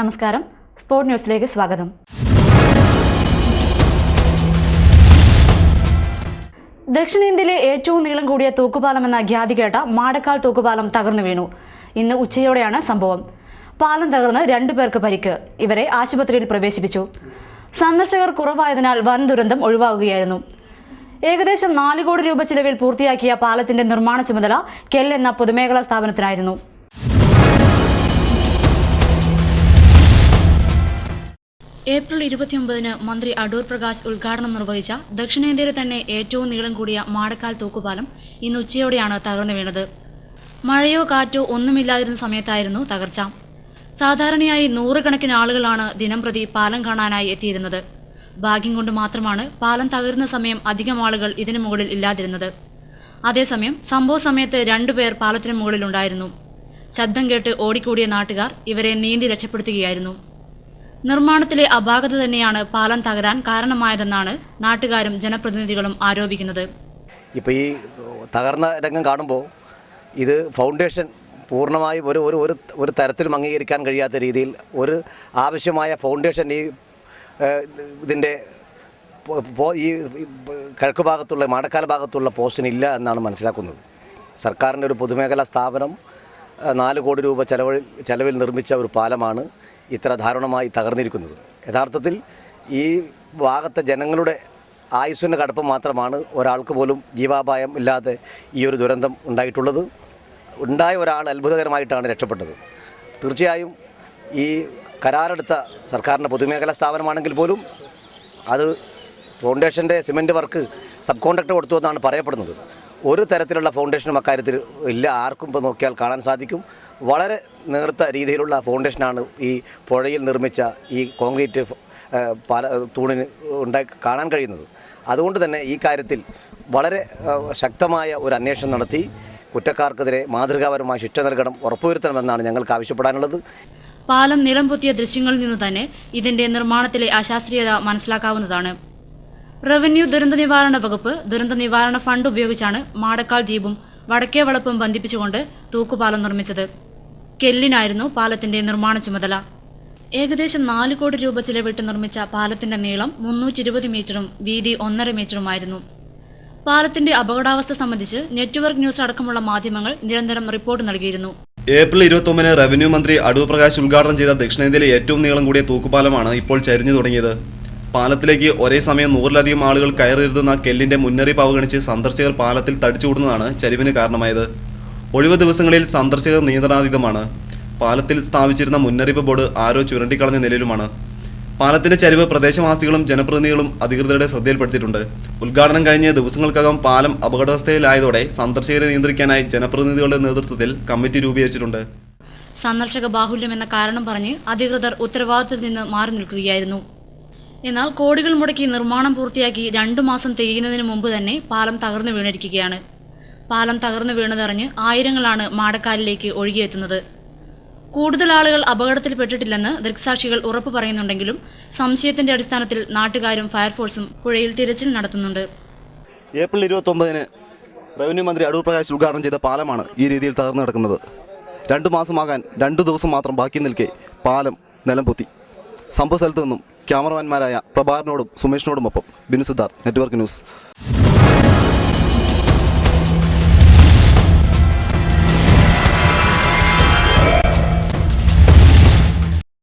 നമസ്കാരം. സ്പോർട് ന്യൂസിലേക്ക് സ്വാഗതം. ദക്ഷിണേന്ത്യയിലെ ഏറ്റവും നീളം കൂടിയ തൂക്കുപാലം എന്ന ഖ്യാതി കേട്ട മാടക്കാൽ തൂക്കുപാലം തകർന്നു വീണു. ഇന്ന് ഉച്ചയോടെയാണ് സംഭവം. പാലം തകർന്ന് രണ്ടു പേർക്ക് പരിക്ക്. ഇവരെ ആശുപത്രിയിൽ പ്രവേശിപ്പിച്ചു. സന്ദർശകർ കുറവായതിനാൽ വൻ ദുരന്തം ഒഴിവാകുകയായിരുന്നു. ഏകദേശം നാല് കോടി രൂപ ചിലവിൽ പൂർത്തിയാക്കിയ പാലത്തിന്റെ നിർമ്മാണ ചുമതല കെൽ എന്ന പൊതുമേഖലാ സ്ഥാപനത്തിനായിരുന്നു. ഏപ്രിൽ ഇരുപത്തിയൊമ്പതിന് മന്ത്രി അടൂർ പ്രകാശ് ഉദ്ഘാടനം നിർവഹിച്ച ദക്ഷിണേന്ത്യയിലെ തന്നെ ഏറ്റവും നീളം കൂടിയ മാടക്കാൽ തൂക്കുപാലം ഇന്ന് ഉച്ചയോടെയാണ് തകർന്നു വീണത്. മഴയോ കാറ്റോ ഒന്നുമില്ലാതിരുന്ന സമയത്തായിരുന്നു തകർച്ച. സാധാരണയായി നൂറുകണക്കിന് ആളുകളാണ് ദിനംപ്രതി പാലം കാണാനായി എത്തിയിരുന്നത്. ഭാഗ്യം കൊണ്ട് മാത്രമാണ് പാലം തകരുന്ന സമയം അധികം ആളുകൾ ഇതിനു മുകളിൽ ഇല്ലാതിരുന്നത്. അതേസമയം സംഭവ സമയത്ത് രണ്ടുപേർ പാലത്തിന് മുകളിലുണ്ടായിരുന്നു. ശബ്ദം കേട്ട് ഓടിക്കൂടിയ നാട്ടുകാർ ഇവരെ നീന്തി രക്ഷപ്പെടുത്തുകയായിരുന്നു. നിർമ്മാണത്തിലെ അപാകത തന്നെയാണ് പാലം തകരാൻ കാരണമായതെന്നാണ് നാട്ടുകാരും ജനപ്രതിനിധികളും ആരോപിക്കുന്നത്. ഇപ്പോൾ ഈ തകർന്ന രംഗം കാണുമ്പോൾ ഇത് ഫൗണ്ടേഷൻ പൂർണമായും ഒരു ഒരു ഒരു ഒരു തരത്തിലും അംഗീകരിക്കാൻ കഴിയാത്ത രീതിയിൽ ഒരു ആവശ്യമായ ഫൗണ്ടേഷൻ ഈ ഇതിന്റെ ഈ കിഴക്ക് ഭാഗത്തുള്ള മഴക്കാല ഭാഗത്തുള്ള പോസ്റ്റിന് ഇല്ല എന്നാണ് മനസ്സിലാക്കുന്നത്. സർക്കാരിന്റെ ഒരു പൊതുമേഖലാ സ്ഥാപനം നാല് കോടി രൂപ ചെലവിൽ ചെലവിൽ നിർമ്മിച്ച ഒരു പാലമാണ് ഇത്ര ദാരുണമായി തകർന്നിരിക്കുന്നത്. യഥാർത്ഥത്തിൽ ഈ ഭാഗത്തെ ജനങ്ങളുടെ ആയുസ്സിന്റെ കടുപ്പം മാത്രമാണ് ഒരാൾക്ക് പോലും ജീവാപായം ഇല്ലാതെ ഈ ഒരു ദുരന്തം ഉണ്ടായിട്ടുള്ളത്. ഉണ്ടായ ഒരാൾ അത്ഭുതകരമായിട്ടാണ് രക്ഷപ്പെട്ടത്. തീർച്ചയായും ഈ കരാറെടുത്ത സർക്കാരിന്റെ പൊതുമേഖലാ സ്ഥാപനമാണെങ്കിൽ പോലും അത് ഫൗണ്ടേഷന്റെ സിമന്റ് വർക്ക് സബ് കോൺട്രാക്ടർ കൊടുത്തു എന്നാണ് പറയപ്പെടുന്നത്. ഒരു തരത്തിലുള്ള ഫൗണ്ടേഷനും അക്കാര്യത്തിൽ ഇല്ല. ആർക്കും ഇപ്പോൾ നോക്കിയാൽ കാണാൻ സാധിക്കും. വളരെ നേർത്ത രീതിയിലുള്ള ഫൗണ്ടേഷനാണ് ഈ പുഴയിൽ നിർമ്മിച്ച ഈ കോൺക്രീറ്റ് പല തൂണിന് ഉണ്ടാക്കി കാണാൻ കഴിയുന്നത്. അതുകൊണ്ട് തന്നെ ഈ കാര്യത്തിൽ വളരെ ശക്തമായ ഒരു അന്വേഷണം നടത്തി. കുറ്റക്കാർക്കെതിരെ മാതൃകാപരമായ ശിക്ഷ നൽകണം ഉറപ്പുവരുത്തണമെന്നാണ് ഞങ്ങൾക്ക് ആവശ്യപ്പെടാനുള്ളത്. പാലം നിറം പൊത്തിയ ദൃശ്യങ്ങളിൽ നിന്ന് തന്നെ ഇതിന്റെ നിർമ്മാണത്തിലെ അശാസ്ത്രീയത മനസ്സിലാക്കാവുന്നതാണ്. റവന്യൂ ദുരന്ത നിവാരണ വകുപ്പ് ദുരന്ത നിവാരണ ഫണ്ട് ഉപയോഗിച്ചാണ് മാടക്കാൽ ദ്വീപും വടക്കേ വളപ്പും ബന്ധിപ്പിച്ചുകൊണ്ട് തൂക്കുപാലം നിർമ്മിച്ചത്. കെല്ലിനായിരുന്നു പാലത്തിന്റെ നിർമ്മാണ ചുമതല. ഏകദേശം നാല് കോടി രൂപ ചിലവിട്ട് നിർമ്മിച്ച പാലത്തിന്റെ നീളം മുന്നൂറ്റി ഇരുപത് മീറ്ററും വീതി ഒന്നര മീറ്ററുമായിരുന്നു. പാലത്തിന്റെ അപകടാവസ്ഥ സംബന്ധിച്ച് നെറ്റ്വർക്ക് ന്യൂസ് അടക്കമുള്ള മാധ്യമങ്ങൾ നിരന്തരം റിപ്പോർട്ട് നൽകിയിരുന്നു. ഏപ്രിൽ ഇരുപത്തൊമ്പതിന് റവന്യൂ മന്ത്രി അടൂർ പ്രകാശ് ഉദ്ഘാടനം ചെയ്ത ദക്ഷിണേന്ത്യയിലെ ഏറ്റവും നീളം കൂടിയ തൂക്കുപാലമാണ് ഇപ്പോൾ ചരിഞ്ഞു തുടങ്ങിയത്. പാലത്തിലേക്ക് ഒരേ സമയം നൂറിലധികം ആളുകൾ കയറിയിരുന്ന കെല്ലിന്റെ മുന്നറിയിപ്പ് അവഗണിച്ച് സന്ദർശകർ പാലത്തിൽ തടിച്ചുകൂടുന്നതാണ് ചരിവിന് കാരണമായത്. ഒഴിവ് ദിവസങ്ങളിൽ സന്ദർശകർ നിയന്ത്രണാതീതമാണ്. പാലത്തിൽ സ്ഥാപിച്ചിരുന്ന മുന്നറിയിപ്പ് ബോർഡ് ആരോ ചുരണ്ടിക്കളഞ്ഞ നിലയിലുമാണ്. പാലത്തിന്റെ ചരിവ് പ്രദേശവാസികളും ജനപ്രതിനിധികളും അധികൃതരുടെ ശ്രദ്ധയിൽപ്പെടുത്തിയിട്ടുണ്ട്. ഉദ്ഘാടനം കഴിഞ്ഞ ദിവസങ്ങൾക്കകം പാലം അപകടാവസ്ഥയിലായതോടെ സന്ദർശകരെ നിയന്ത്രിക്കാനായി ജനപ്രതിനിധികളുടെ നേതൃത്വത്തിൽ കമ്മിറ്റി രൂപീകരിച്ചിട്ടുണ്ട്. സന്ദർശക ബാഹുല്യം എന്ന കാരണം പറഞ്ഞ് അധികൃതർ ഉത്തരവാദിത്തത്തിൽ നിന്ന് മാറി നിൽക്കുകയായിരുന്നു. എന്നാൽ കോടികൾ മുടക്കി നിർമ്മാണം പൂർത്തിയാക്കി രണ്ടു മാസം തികയുന്നതിന് മുമ്പ് തന്നെ പാലം തകർന്നു വീണിരിക്കുകയാണ്. പാലം തകർന്നു വീണതറിഞ്ഞ് ആയിരങ്ങളാണ് മാടക്കാലിലേക്ക് ഒഴുകിയെത്തുന്നത്. കൂടുതൽ ആളുകൾ അപകടത്തിൽപ്പെട്ടിട്ടില്ലെന്ന് ദൃക്സാക്ഷികൾ ഉറപ്പു പറയുന്നുണ്ടെങ്കിലും സംശയത്തിന്റെ അടിസ്ഥാനത്തിൽ നാട്ടുകാരും ഫയർഫോഴ്സും പുഴയിൽ തിരച്ചിൽ നടത്തുന്നുണ്ട്. ഏപ്രിൽ ഇരുപത്തൊമ്പതിന് റവന്യൂ മന്ത്രി അടൂർ പ്രകാശ് ഉദ്ഘാടനം ചെയ്ത പാലമാണ് ഈ രീതിയിൽ തകർന്നു കിടക്കുന്നത് രണ്ടു മാസമാകാൻ രണ്ടു ദിവസം മാത്രം ബാക്കി നിൽക്കെ പാലം നിലം പൊത്തി നിന്നും ക്യാമറമാൻമാരായ പ്രഭാകരനോടും സുമേഷിനോടുമൊപ്പം ബിനു സിദ്ധാർത്ഥ് നെറ്റ്വർക്ക് ന്യൂസ്.